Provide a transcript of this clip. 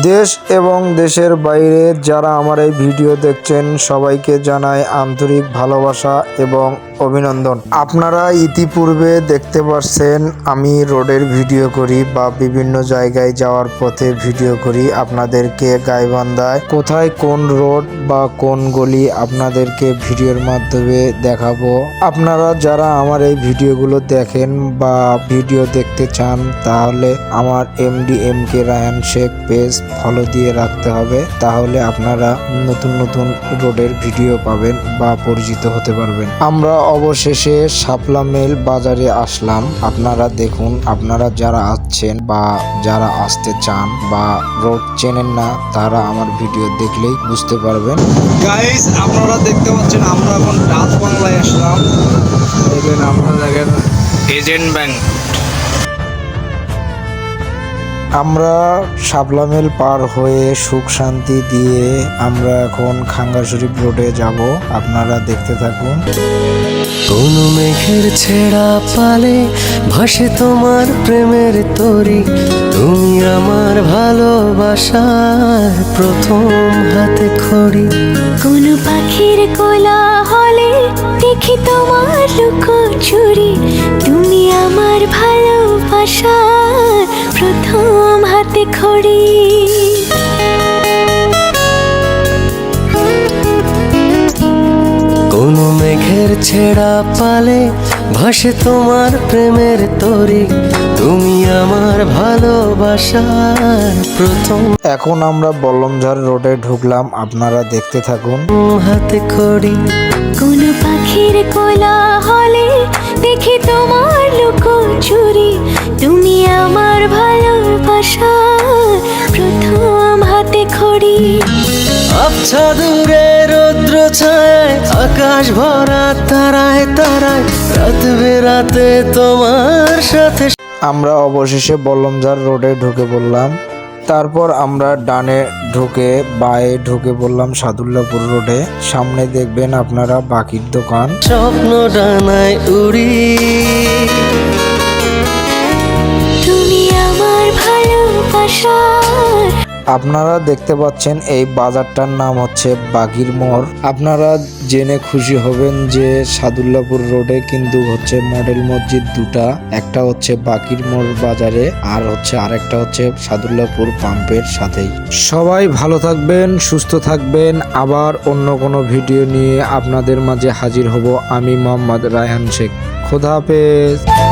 দেশ এবং দেশের বাইরে যারা আমার এই ভিডিও দেখছেন সবাইকে জানাই আন্তরিক ভালোবাসা এবং অভিনন্দন। আপনারা ইতিপূর্বে দেখতে পাচ্ছেন আমি রোডের ভিডিও করি বা বিভিন্ন জায়গায় যাওয়ার পথে ভিডিও করি আপনাদেরকে গাইবান্ধায়। কোথায় কোন রোড বা কোন গলি আপনাদেরকে ভিডিওর মাধ্যমে দেখাবো। আপনারা যারা আমার এই ভিডিওগুলো দেখেন বা ভিডিও দেখতে চান, তাহলে আমার MD M K Rayan Sheikh page follow দিয়ে রাখতে হবে। তাহলে আপনারা নতুন নতুন রোডের ভিডিও পাবেন বা পরিচিত হতে পারবেন। আমরা অবশেষে শাপলা মেল বাজারে আসলাম। আপনারা দেখুন, আপনারা যারা আসছেন বা যারা আসতে চান বা রোড চেনেন না, তারা আমার ভিডিও দেখলেই বুঝতে পারবেন। গাইস আপনারা দেখতে পাচ্ছেন, আমরা এখন ডাচ বাংলায় আসলাম। দেখেন, এজেন্ট ব্যাংক। আমরা শাপলা মেল পার হয়ে সুখ শান্তি দিয়ে আমরা এখন খাঙ্গা শরীফ রোডে যাব। আপনারা দেখতে থাকুন। কোন মেঘের ছেঁড়া পালে ভাসে তোমার প্রেমের তরি। তুমি আমার ভালোবাসার প্রথম হাতে খড়ি। কোন পাখির কোলা হলে দেখি তোমার লুকো চুরি তুমি আমার ভালোবাসার প্রথম খড়ি। কোন মেঘের ছেঁড়া পালে ভাসে তোমার প্রেমের তরি। তুমি আমার ভালোবাসার প্রথম। এখন আমরা বল্লমঝাড় রোডে ঢুকলাম আপনারা দেখতে থাকুন। হাতে খড়ি। কোন পাখির কোলা হলে দেখি তোমার লুকো চুরি তুমি আমার প্রথম খড়ি আবছা দূরে রৌদ্র ছায় আকাশ ভরা তারায় তারায় রাত বেরাতে তোমার সাথে আমরা অবশেষে বল্লমঝাড় রোডে ঢুকে পড়লাম। তারপর আমরা ডানে ঢুকে বায়ে ঢুকে পড়লাম সাদুল্লাপুর রোডে। সামনে দেখবেন আপনারা বাকির দোকান। স্বপ্ন ডানায় উড়ি। আপনারা দেখতে পাচ্ছেন এই বাজারটার নাম হচ্ছে বাগির মোড়। আপনারা জেনে খুশি হবেন যে সাদুল্লাপুর রোডে কিন্তু হচ্ছে মডেল মসজিদ দুটা, একটা হচ্ছে বাকির মোড় বাজারে আর হচ্ছে আরেকটা হচ্ছে সাদুল্লাপুর পাম্পের সাথেই। সবাই ভালো থাকবেন, সুস্থ থাকবেন। আবার অন্য কোনো ভিডিও নিয়ে আপনাদের মাঝে হাজির হব আমি মোহাম্মদ রায়হান শেখ। খোদা হাফেজ।